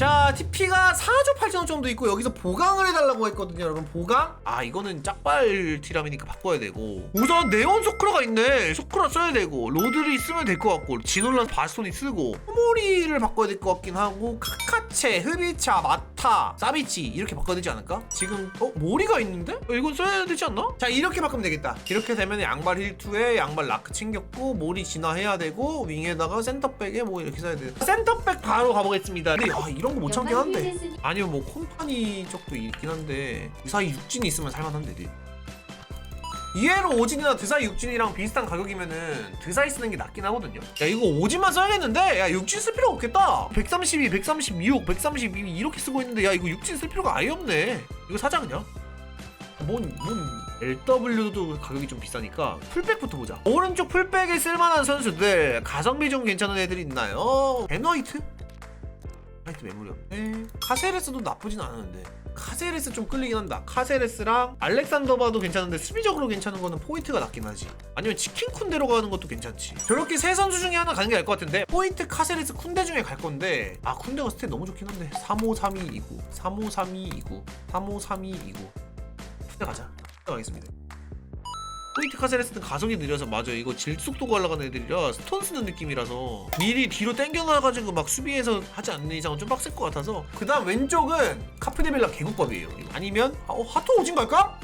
자 TP가 4조 8천원 정도 있고 여기서 보강을 해달라고 했거든요 여러분. 보강? 아 이거는 짝발 티람이니까 바꿔야 되고. 우선 네온 소크라가 있네. 소크라 써야 되고. 로드를 쓰면 될 것 같고. 지놀란 바스톤이 쓰고. 호모리를 바꿔야 될 것 같긴 하고. 카카체, 흡이차, 마 타, 사비치 이렇게 바꿔야 되지 않을까? 지금 어? 모리가 있는데? 어, 이건 써야 되지 않나? 자 이렇게 바꾸면 되겠다 이렇게 되면 양발 힐투에 양발 라크 챙겼고 모리 진화해야 되고 윙에다가 센터백에 뭐 이렇게 써야 돼 센터백 바로 가보겠습니다 근데 아 이런 거 못 참긴 한데 아니면 뭐 콤파니 쪽도 있긴 한데 이 사이 육진이 있으면 살만한데 네. 이해로 오진이나 드사이 육진이랑 비슷한 가격이면은 드사이 쓰는 게 낫긴 하거든요. 야 이거 오진만 써야겠는데? 야 육진 쓸 필요 없겠다. 132, 136, 132 이렇게 쓰고 있는데 야 이거 육진 쓸 필요가 아예 없네. 이거 사자 그냥. 뭔, 뭔 LW도 가격이 좀 비싸니까 풀백부터 보자. 오른쪽 풀백에 쓸만한 선수들 가성비 좀 괜찮은 애들이 있나요? 베너이트? 하이트 메모리 없네. 카세레스도 나쁘진 않은데 카세레스 좀 끌리긴 한다. 카세레스랑 알렉산더바도 괜찮은데 수비적으로 괜찮은 거는 포인트가 낫긴 하지. 아니면 치킨 쿤데로 가는 것도 괜찮지. 저렇게 세 선수 중에 하나 가는 게 나을 것 같은데 포인트 카세레스 쿤데 중에 갈 건데 아 쿤데가 스탯 너무 좋긴 한데 353229 353229 353229 쿤데 가자. 쿤데 가겠습니다 포인트 카세레스는 가속이 느려서 맞아 이거 질속도가 올라가는 애들이라 스톤 쓰는 느낌이라서 미리 뒤로 당겨놔가지고 막 수비해서 하지 않는 이상은 좀 빡셀 것 같아서 그 다음 왼쪽은 카프데빌라 개국밥이에요 이거. 아니면 아, 어, 하토 오진 갈까?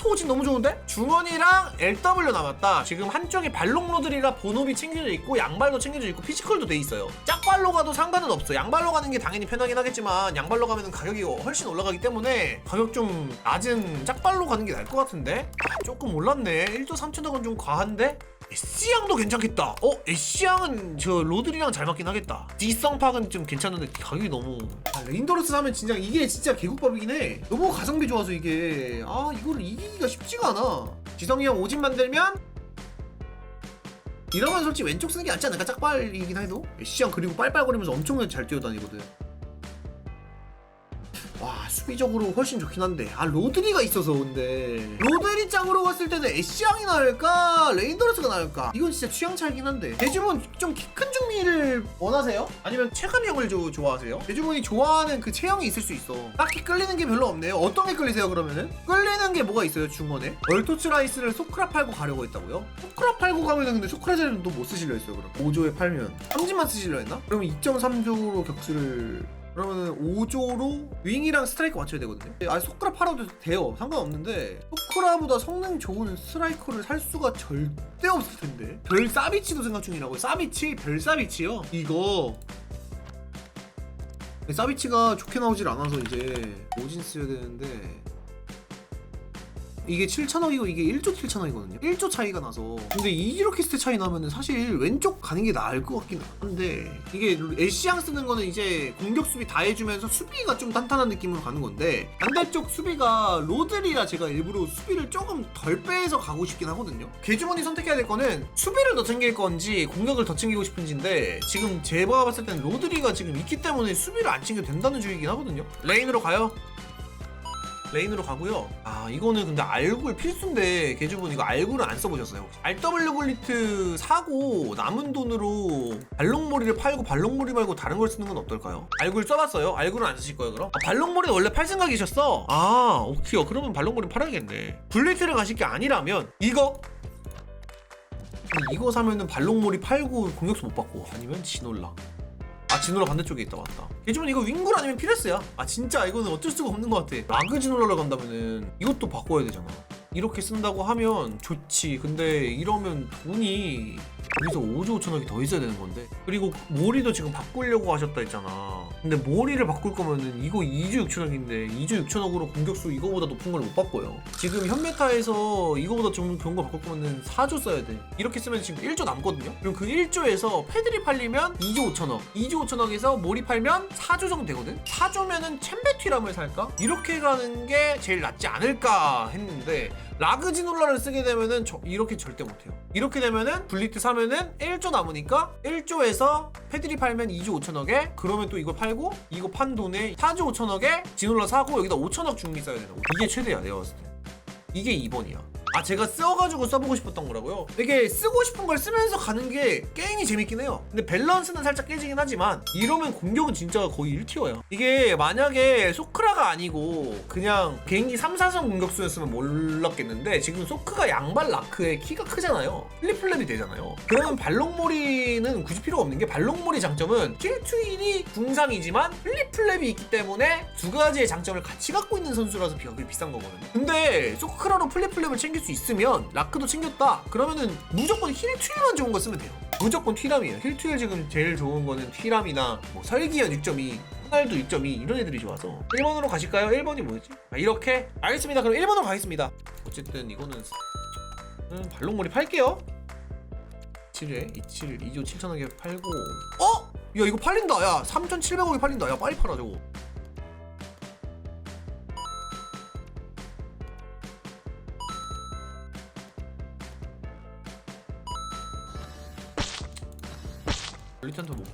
하토 오진 너무 좋은데? 주머니랑 LW 남았다 지금 한쪽에 발롱로들이라 본업이 챙겨져 있고 양발도 챙겨져 있고 피지컬도 돼 있어요 짝발로 가도 상관은 없어 양발로 가는 게 당연히 편하긴 하겠지만 양발로 가면 가격이 훨씬 올라가기 때문에 가격 좀 낮은 짝발로 가는 게 나을 것 같은데? 아, 조금 올랐네 1조 3천억은 좀 과한데? S양도 괜찮겠다. 어, S양은 저 로드리랑 잘 맞긴 하겠다. D성팍은 좀 괜찮은데 가격이 너무. 아, 레인더러스 사면 진짜 이게 진짜 개국밥이긴 해. 너무 가성비 좋아서 이게 아 이거를 이기기가 쉽지가 않아. 지성이 형 오진 만들면 이러면 솔직히 왼쪽 쓰는 게 낫지 않을까? 짝발이긴 해도 S양 그리고 빨빨거리면서 엄청나게 잘 뛰어다니거든. 와 수비적으로 훨씬 좋긴 한데 아 로드리가 있어서 근데 로드리 짱으로 갔을 때는 애쉬양이 나을까 레인더러스가 나을까 이건 진짜 취향 차이긴 한데 대주문 좀 키 큰 중미를 원하세요? 아니면 체감 형을 조, 좋아하세요? 대주문이 좋아하는 그 체형이 있을 수 있어 딱히 끌리는 게 별로 없네요 어떤 게 끌리세요 그러면은? 끌리는 게 뭐가 있어요 중원에? 얼토츠 라이스를 소크라 팔고 가려고 했다고요? 소크라 팔고 가면은 근데 소크라 자리는 또못 쓰시려 했어요 그럼 5조에 팔면 3진만 쓰시려 했나? 그러면 2.3조로 격수를 그러면은 5조로 윙이랑 스트라이커 맞춰야 되거든요. 아 소크라 팔아도 돼요. 상관없는데 소크라보다 성능 좋은 스트라이커를 살 수가 절대 없을 텐데. 별 사비치도 생각 중이라고요. 사비치, 별 사비치요. 이거 사비치가 좋게 나오질 않아서 이제 오진 써야 되는데 이게 7천억이고 이게 1조 7천억이거든요. 1조 차이가 나서. 근데 스탯 차이 나면은 사실 왼쪽 가는 게 나을 것 같긴 한데 이게 애쉬양 쓰는 거는 이제 공격 수비 다 해주면서 수비가 좀 탄탄한 느낌으로 가는 건데 반대쪽 수비가 로드리라 제가 일부러 수비를 조금 덜 빼서 가고 싶긴 하거든요. 개주머니 선택해야 될 거는 수비를 더 챙길 건지 공격을 더 챙기고 싶은지인데 지금 제가 봤을 땐 로드리가 지금 있기 때문에 수비를 안 챙겨도 된다는 주의긴 하거든요. 레인으로 가요 레인으로 가고요. 아 이거는 근데 알굴 필수인데 개주분 이거 알굴은 안 써보셨어요? RW 글리트 사고 남은 돈으로 발롱머리를 팔고 발롱머리 말고 다른 걸 쓰는 건 어떨까요? 알굴 써봤어요? 알굴은 안 쓰실 거예요 그럼? 아 발롱머리는 원래 팔 생각이셨어? 아 오케이요 그러면 발롱머리 팔아야겠네. 글리트를 가실 게 아니라면 이거 이거 사면은 발롱머리 팔고 공격수 못 받고 아니면 지놀라 아 지노라 반대쪽에 있다 맞다. 개주면 이거 윙굴 아니면 피레스야? 아 진짜 이거는 어쩔 수가 없는 것 같아. 라그 지노라를 간다면은 이것도 바꿔야 되잖아 이렇게 쓴다고 하면 좋지. 근데 이러면 돈이 여기서 5조 5천억이 더 있어야 되는 건데. 그리고 모리도 지금 바꾸려고 하셨다 했잖아. 근데 모리를 바꿀 거면은 이거 2조 6천억인데 2조 6천억으로 공격수 이거보다 높은 걸 못 바꿔요. 지금 현메타에서 이거보다 좀 좋은 거 바꿀 거면은 4조 써야 돼. 이렇게 쓰면 지금 1조 남거든요. 그럼 그 1조에서 패드립 팔리면 2조 5천억. 2조 5천억에서 모리 팔면 4조 정도 되거든? 4조면은 챔베티람을 살까? 이렇게 가는 게 제일 낫지 않을까 했는데 라그지놀라를 쓰게 되면은 저- 이렇게 절대 못해요. 이렇게 되면은 블리트 사면은 1조 남으니까 1조에서 패드리 팔면 2조 5천억에 그러면 또 이거 팔고 이거 판 돈에 4조 5천억에 지놀라 사고 여기다 5천억 중미 써야 되는 거. 이게 최대야 내가 봤을 때. 이게 2번이야. 아 제가 써가지고 써보고 싶었던 거라고요? 이게 쓰고 싶은 걸 쓰면서 가는 게 게임이 재밌긴 해요. 근데 밸런스는 살짝 깨지긴 하지만 이러면 공격은 진짜 거의 1티어야 이게 만약에 소크라가 아니고 그냥 개인기 3, 4선 공격수였으면 몰랐겠는데 지금 소크가 양발 라크의 키가 크잖아요. 플립플랩이 되잖아요. 그러면 발롱몰이는 굳이 필요가 없는 게 발롱몰이 장점은 킬투인이 궁상이지만 플립플랩이 있기 때문에 두 가지의 장점을 같이 갖고 있는 선수라서 비교가 비싼 거거든요. 근데 소크라로 플립플랩을 챙길 수 있으면 라크도 챙겼다. 그러면은 무조건 힐투일만 좋은 거 쓰면 돼요. 무조건 튀람이에요. 힐투일 지금 제일 좋은 거는 튀람이나 뭐 설기현 6.2 호날두 6.2 이런 애들이 좋아서. 1번으로 가실까요? 1번이 뭐였지? 아, 이렇게? 알겠습니다. 그럼 1번으로 가겠습니다. 어쨌든 이거는 음, 발롱몰이 팔게요. 7에 27 2조 7천억에 팔고. 어? 야 이거 팔린다. 야 3,700억에 팔린다. 야 빨리 팔아 저거 리턴도 못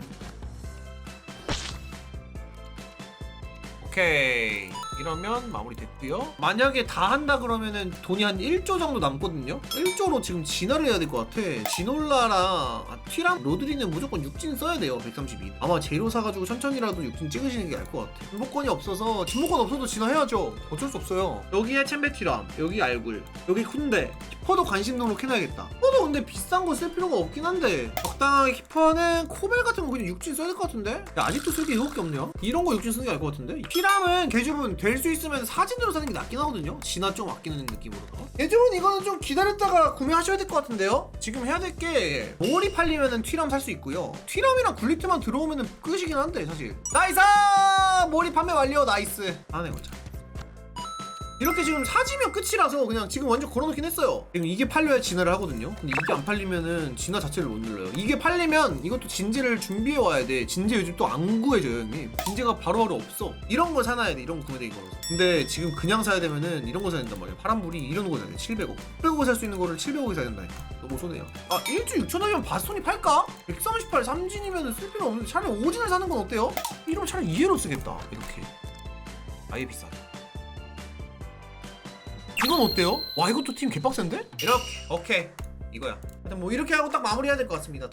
오케이 이러면 마무리 됐고요. 만약에 다 한다 그러면은 돈이 한 1조 정도 남거든요. 1조로 지금 진화를 해야 될 것 같아. 진올라랑 아, 튀랑 로드리는 무조건 육진 써야 돼요 132 아마 제로 사가지고 천천히라도 육진 찍으시는 게 나을 것 같아. 진보권이 없어서 진보권 없어도 진화해야죠. 어쩔 수 없어요. 여기에 챔베티람 여기 알굴 여기 훈데 키퍼도 관심 등록 해놔야겠다. 키퍼도 근데 비싼 거 쓸 필요가 없긴 한데. 적당하게 키퍼는 코벨 같은 거 그냥 육진 써야 될 것 같은데? 야, 아직도 쓸게 이거밖에 없네요 이런 거 육진 쓰는 게 나을 것 같은데? 피람은 개줍은 될 수 있으면 사진으로 사는 게 낫긴 하거든요? 진화 좀 아끼는 느낌으로다가 개줍은 이거는 좀 기다렸다가 구매하셔야 될 것 같은데요? 지금 해야 될게 몰이 팔리면은 튀람 살 수 있고요. 튀람이랑 굴리트만 들어오면은 끝이긴 한데 사실. 나이스! 몰이 판매 완료! 나이스! 안해 보자 이렇게 지금 사지면 끝이라서 그냥 지금 완전 걸어놓긴 했어요. 지금 이게 팔려야 진화를 하거든요. 근데 이게 안 팔리면은 진화 자체를 못 눌러요. 이게 팔리면 이것도 진제를 준비해 와야 돼. 진제 요즘 또 안 구해져요, 형님. 진제가 바로바로 없어. 이런 거 사놔야 돼. 이런 거 구매되기 걸어서. 근데 지금 그냥 사야 되면은 이런 거 사야 된단 말이야. 파란불이 이런 거 사야 돼. 700억. 700억에 살 수 있는 거를 700억에 사야 된다니까. 너무 손해요. 아, 1주 6천원이면 바스톤이 팔까? 138 3진이면 쓸 필요 없는데 차라리 5진을 사는 건 어때요? 이러면 차라리 2회로 쓰겠다. 이렇게. 아예 비싸다. 이건 어때요? 와 이것도 팀 개빡센데? 이렇게 오케이 이거야 하여튼 뭐 이렇게 하고 딱 마무리해야 될 것 같습니다